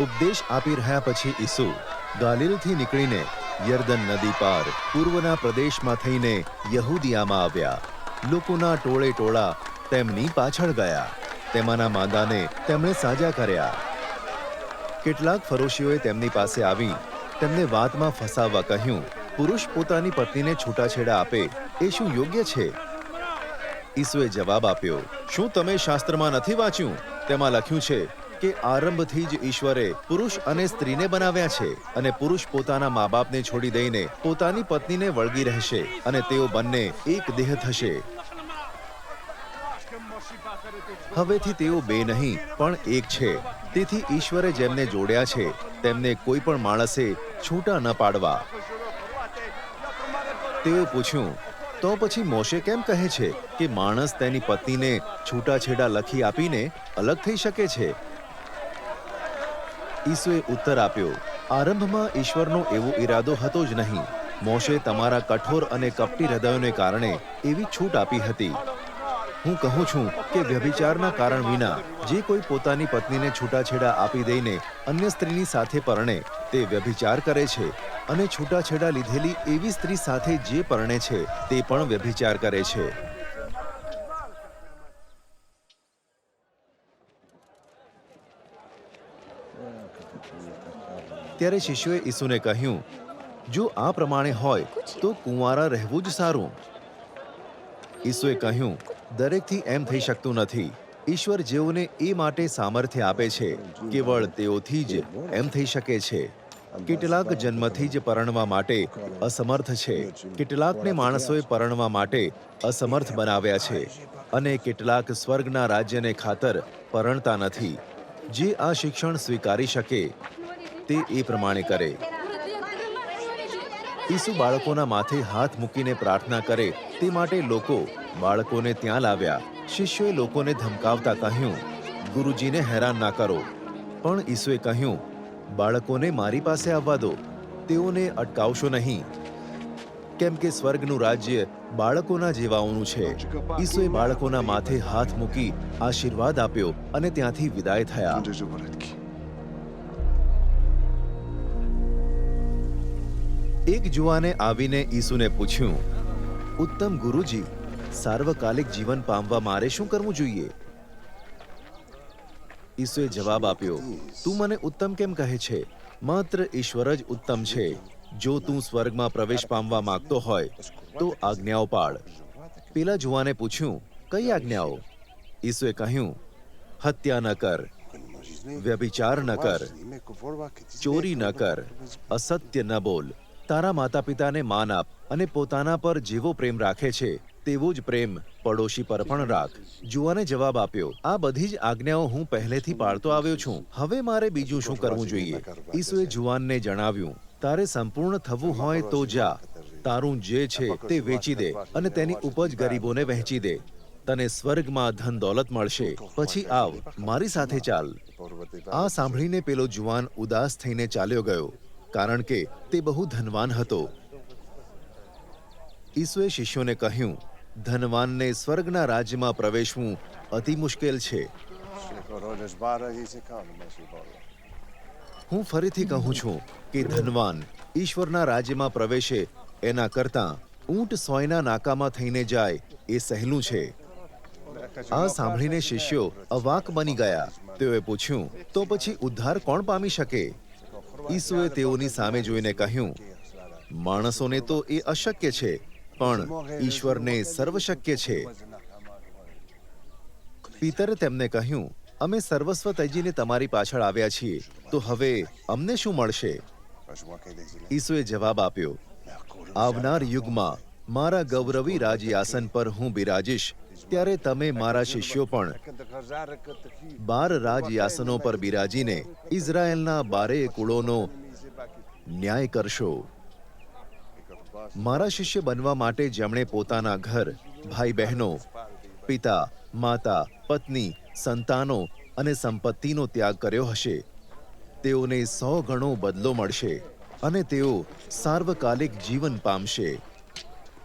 ઉપદેશ આપી રહ્યા પછી ઈસુ ગાલિલથી નીકળીને યર્દન નદી પાર પૂર્વના પ્રદેશમાં થઈને યહૂદિયામાં આવ્યા. લોકોના ટોળે ટોળા તેમની પાછળ ગયા. તેમાંના માંદાને તેમણે સાજા કર્યા. કેટલાક ફરોશીઓએ તેમની પાસે આવી, તેમને વાતમાં ફસાવવા કહ્યું, પુરુષ પોતાની પત્નીને છૂટાછેડા આપે, એ શું યોગ્ય છે? ઈસુએ જવાબ આપ્યો, શું તમે શાસ્ત્રમાં નથી વાંચ્યું? તેમાં લખ્યું છે કે આરંભથી જ ઈશ્વરે પુરુષ અને સ્ત્રીને બનાવ્યા છે અને પુરુષ પોતાના મા બાપને છોડી દઈને પોતાની પત્નીને વળગી રહેશે અને તેઓ બંને એક દેહ થશે. હવેથી તેઓ બે નહીં, પણ એક છે. તેથી ઈશ્વરે જેમને જોડ્યા છે, તેમને કોઈ પણ માણસે છૂટા ન પાડવા. તેઓ પૂછ્યું, તો પછી મોશે કેમ કહે છે કે માણસ તેની પત્નીને છૂટાછેડા લખી આપીને અલગ થઈ શકે છે? ઈસુએ ઉત્તર આપ્યો, આરંભમાં ઈશ્વરનો એવો ઈરાદો હતો જ નહીં. મોશે તમારા કઠોર અને કપટી હૃદયોને કારણે એવી છૂટ આપી હતી. હું કહું છું કે વ્યભિચારના કારણ વિના જે કોઈ પોતાની પત્નીને છૂટાછેડા આપી દઈને અન્ય સ્ત્રીની સાથે પરણે, તે વ્યભિચાર કરે છે અને છૂટાછેડા લીધેલી એવી સ્ત્રી સાથે જે પરણે છે, તે પણ વ્યભિચાર કરે છે. ત્યારે શિષ્યોએ ઈસુને કહ્યું, જો આ પ્રમાણે હોય, તો કુંવારા રહેવું જ સારું. ઈસુએ કહ્યું, દરેકથી એમ થઈ શકતું નથી. ઈશ્વર જેઓને એ માટે સામર્થ્ય આપે છે, કેવળ તેઓથી જ એમ થઈ શકે છે. કેટલાક જન્મથી જ પરણવા માટે અસમર્થ છે. કેટલાકને માણસોએ પરણવા માટે અસમર્થ બનાવ્યા છે અને કેટલાક સ્વર્ગના રાજ્યને ખાતર પરણતા નથી. જે આ શિક્ષણ સ્વીકારી શકે તે એ પ્રમાણે કરે. ઈસુ બાળકોના માથે હાથ મૂકીને પ્રાર્થના કરે તે માટે લોકો બાળકોને ત્યાં લાવ્યા. શિષ્યોએ લોકોને ધમકાવતા કહ્યું, ગુરુજીને હેરાન ના કરો. પણ ઈસુએ કહ્યું, બાળકોને મારી પાસે આવવા દો. તેઓને અટકાવશો નહીં. કેમ કે સ્વર્ગનું રાજ્ય બાળકોના જેવાઓનું છે. ઈસુએ બાળકોના માથે હાથ મૂકી આશીર્વાદ આપ્યો અને ત્યાંથી વિદાય થયા. એક જુવાને આવીને ઈસુને પૂછ્યું, ઉત્તમ ગુરુજી, સાર્વકાલિક જીવન પામવા મારે શું કરવું જોઈએ? ઈસુએ જવાબ આપ્યો, તું મને ઉત્તમ કેમ કહે છે? માત્ર ઈશ્વર જ ઉત્તમ છે. જો તું સ્વર્ગમાં પ્રવેશ પામવા માંગતો હોય, તો આજ્ઞાઓ પાળ. પેલા જુવાને પૂછ્યું, કઈ આજ્ઞાઓ? ઈસુએ કહ્યું, હત્યા ન કર, વ્યભિચાર ન કર, ચોરી ન કર, અસત્ય ન બોલ. તારા માતા પિતાને માન આપ અને પોતાના પર જેવો પ્રેમ રાખે છે, તેવો જ પ્રેમ પડોશી પર પણ રાખ. જુવાને જવાબ આપ્યો, આ બધી જ આજ્ઞાઓ હું પહેલેથી પાળતો આવ્યો છું. હવે મારે બીજું શું કરવું જોઈએ? ઈસુએ જુવાનને જણાવ્યું તારે સંપૂર્ણ થવું હોય તો જા. તારું જે છે તે વેચી દે અને તેની ઉપજ ગરીબોને વહેંચી દે. તને સ્વર્ગમાં ધન દોલત મળશે. પછી આવ, મારી સાથે ચાલ. આ સાંભળીને પેલો જુવાન ઉદાસ થઈને ચાલ્યો ગયો, કારણ કે તે બહુ ધનવાન હતો. ઈસુએ શિષ્યોને કહ્યું, ધનવાનને સ્વર્ગના રાજ્યમાં પ્રવેશવું અતિ મુશ્કેલ છે. હું ફરીથી કહું છું કે ધનવાન ઈશ્વરના રાજ્યમાં પ્રવેશે એના કરતાં ઊંટ સોયના નાકામાં થઈને જાય એ સહેલું છે. આ સાંભળીને શિષ્યો અવાક બની ગયા. તેઓએ પૂછ્યું, તો પછી ઉદ્ધાર કોણ પામી શકે? ઈસુએ તેઓની સામે જોઈને કહ્યું, માણસોને તો એ અશક્ય છે, પણ ઈશ્વરને સર્વશક્ય છે. પિતરે તેમને કહ્યું અમે સર્વસ્વ તૈજીને તમારી પાછળ આવ્યા છીએ. તો હવે અમને શું મળશે? ઈસુએ જવાબ આપ્યો, આવનાર યુગમાં મારા ગૌરવી રાજ્યાસન પર હું બિરાજીશ. ત્યારે તમે મારા શિષ્યો પણ બાર રાજયાસનો પર બિરાજીને ઇઝરાયલના બારેય કુળોનો ન્યાય કરશો. મારા શિષ્ય બનવા માટે જેમણે પોતાના ઘર, ભાઈ બહેનો, પિતા માતા પત્ની સંતાનો અને સંપત્તિનો ત્યાગ કર્યો હશે. તેઓને સો ગણો બદલો મળશે અને તેઓ સાર્વકાલિક જીવન પામશે.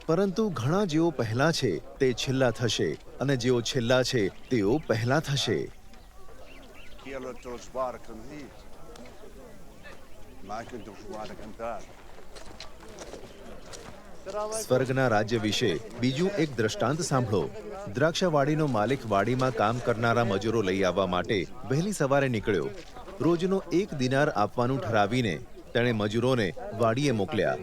પરંતુ ઘણા જેઓ પહેલા છે તે છેલ્લા થશે અને જેઓ છેલ્લા છે તેઓ પહેલા થશે. Aquilo dos barcos, mas que dos barcos સ્વર્ગના રાજ્ય વિશે બીજું એક દ્રષ્ટાંત સાંભળો. દ્રાક્ષાવાડીનો માલિક વાડીમાં કામ કરનારા મજૂરો લઈ આવવા માટે વહેલી સવારે નીકળ્યો. રોજનો એક દિનાર આપવાનું ઠરાવીને તેણે મજૂરોને વાડીએ મોકલ્યા.